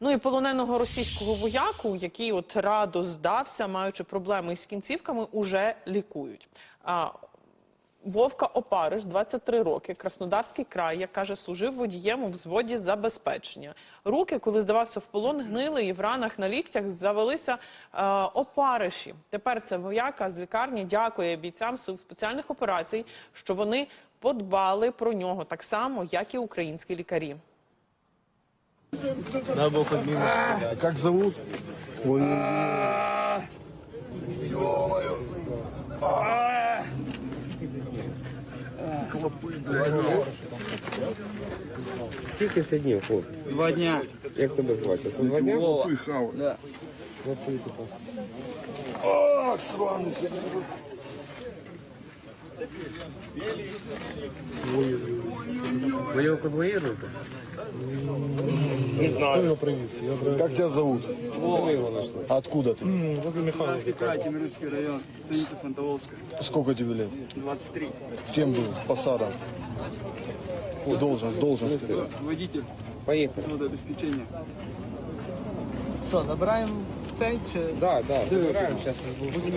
Ну і полоненого російського вояку, який от радо здався, маючи проблеми із кінцівками, уже лікують. А, Вовка Опариш, 23 роки, Краснодарський край, як каже, служив водієм у взводі забезпечення. Руки, коли здавався в полон, гнили і в ранах на ліктях завелися е, опариші. Тепер це вояка з лікарні дякує бійцям сил спеціальних операцій, що вони подбали про нього так само, як і українські лікарі. Как зовут? Скільки це днів, хлоп? Два дня. Як тебе звати? Це два дня? Вова. Пыхал. Да. А, сраный. Ви його конвоїруєте? Как тебя зовут? Ми його знайшли. Откуда ты? Краснодарский край, Тимирский район, станица Фантоволская. Сколько тебе лет? 23. Кем был? Посадом? Должность, должность. какая? Водитель Поїхали. водообеспечения. Що, набираємо цей чи... Да, да, забираємо, зараз я збуду.